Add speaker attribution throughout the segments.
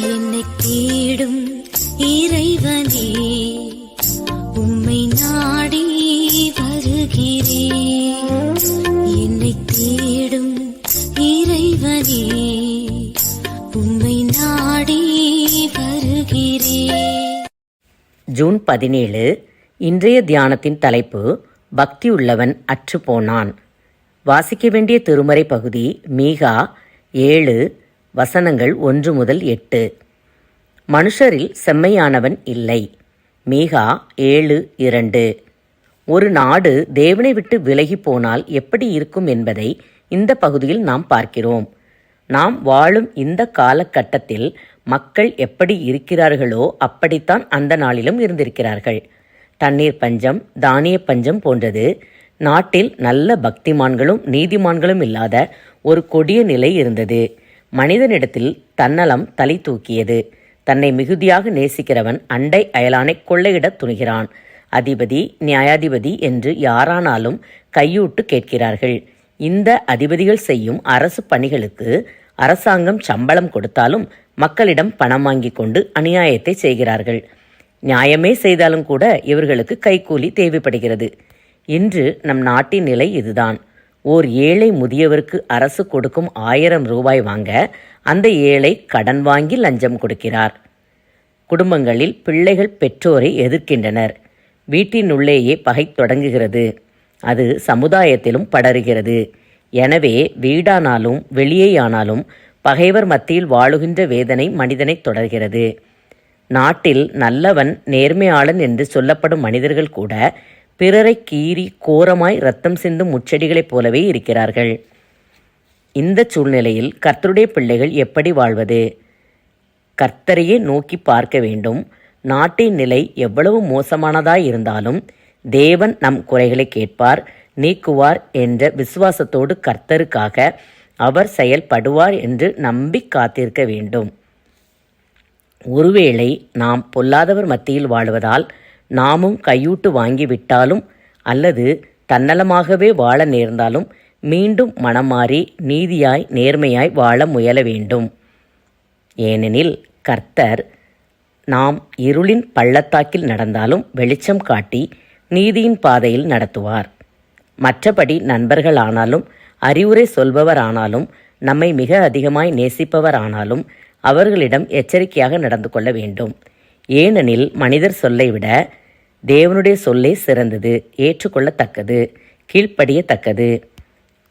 Speaker 1: என்னை தேடும் இறைவனே உம்மை நாடி வருகிறேன். என்னை தேடும் இறைவனே உம்மை நாடி வருகிறேன்.
Speaker 2: ஜூன் பதினேழு இன்றைய தியானத்தின் தலைப்பு பக்தி உள்ளவன் அற்றுப்போனான். வாசிக்க வேண்டிய திருமறை பகுதி மீகா ஏழு வசனங்கள் ஒன்று முதல் எட்டு. மனுஷரில் செம்மையானவன் இல்லை. மீகா ஏழு இரண்டு. ஒரு நாடு தேவனை விட்டு விலகி போனால் எப்படி இருக்கும் என்பதை இந்த பகுதியில் நாம் பார்க்கிறோம். நாம் வாழும் இந்த காலகட்டத்தில் மக்கள் எப்படி இருக்கிறார்களோ அப்படித்தான் அந்த நாளிலும் இருந்திருக்கிறார்கள். தண்ணீர் பஞ்சம் தானிய பஞ்சம் போன்றது நாட்டில் நல்ல பக்திமான்களும் நீதிமான்களும் இல்லாத ஒரு கொடிய நிலை இருந்தது. மனிதனிடத்தில் தன்னலம் தலை தூக்கியது. தன்னை மிகுதியாக நேசிக்கிறவன் அண்டை அயலானை கொள்ளையிடத் துணிகிறான். அதிபதி நியாயாதிபதி என்று யாரானாலும் கையூட்டு கேட்கிறார்கள். இந்த அதிபதிகள் செய்யும் அரசு பணிகளுக்கு அரசாங்கம் சம்பளம் கொடுத்தாலும் மக்களிடம் பணம் வாங்கிக் கொண்டு அநியாயத்தை செய்கிறார்கள். நியாயமே செய்தாலும் கூட இவர்களுக்கு கைக்கூலி தேவைப்படுகிறது. இன்று நம் நாட்டின் நிலை இதுதான். ஓர் ஏழை முதியவருக்கு அரசு கொடுக்கும் ஆயிரம் ரூபாய் வாங்க அந்த ஏழை கடன் வாங்கி லஞ்சம் கொடுக்கிறார். குடும்பங்களில் பிள்ளைகள் பெற்றோரை எதிர்க்கின்றனர். வீட்டினுள்ளேயே பகை தொடங்குகிறது. அது சமுதாயத்திலும் படருகிறது. எனவே வீடானாலும் வெளியேயானாலும் பகைவர் மத்தியில் வாழுகின்ற வேதனை மனிதனை தொடர்கிறது. நாட்டில் நல்லவன் நேர்மையாளன் என்று சொல்லப்படும் மனிதர்கள் கூட பிறரை கீறி கோரமாய் ரத்தம் சிந்தும் முச்செடிகளைப் போலவே இருக்கிறார்கள். இந்த சூழ்நிலையில் கர்த்தருடைய பிள்ளைகள் எப்படி வாழ்வது? கர்த்தரையே நோக்கி பார்க்க வேண்டும். நாட்டின் நிலை எவ்வளவு மோசமானதாய் இருந்தாலும் தேவன் நம் குறைகளை கேட்பார் நீக்குவார் என்ற விசுவாசத்தோடு கர்த்தருக்காக அவர் செயல்படுவார் என்று நம்பி காத்திருக்க வேண்டும். ஒருவேளை நாம் பொல்லாதவர் மத்தியில் வாழ்வதால் நாமும் கையூட்டு வாங்கிவிட்டாலும் அல்லது தன்னலமாகவே வாழ நேர்ந்தாலும் மீண்டும் மனம் மாறி நீதியாய் நேர்மையாய் வாழ முயல வேண்டும். ஏனெனில் கர்த்தர் நாம் இருளின் பள்ளத்தாக்கில் நடந்தாலும் வெளிச்சம் காட்டி நீதியின் பாதையில் நடத்துவார். மற்றபடி நண்பர்களானாலும் அறிவுரை சொல்பவரானாலும் நம்மை மிக அதிகமாய் நேசிப்பவரானாலும் அவர்களிடம் எச்சரிக்கையாக நடந்து கொள்ள வேண்டும். ஏனெனில் மனிதர் சொல்லை விட தேவனுடைய சொல்லே சிறந்தது ஏற்றுக்கொள்ளத்தக்கது கீழ்ப்படியத்தக்கது.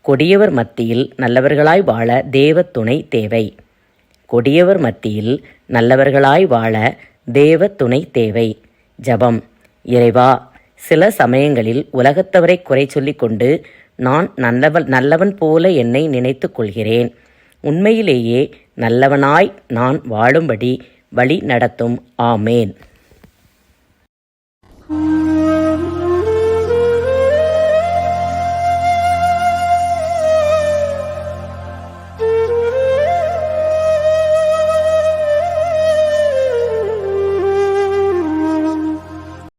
Speaker 2: கொடியவர் மத்தியில் நல்லவர்களாய் வாழ தேவ துணை தேவை. கொடியவர் மத்தியில் நல்லவர்களாய் வாழ தேவ துணை தேவை. ஜபம். இறைவா சில சமயங்களில் உலகத்தவரை குறை சொல்லிக் கொண்டு நான் நல்லவன் நல்லவன் போல என்னை நினைத்து கொள்கிறேன் உண்மையிலேயே நல்லவனாய் நான் வாழும்படி வழி நடத்தும் ஆமேன்.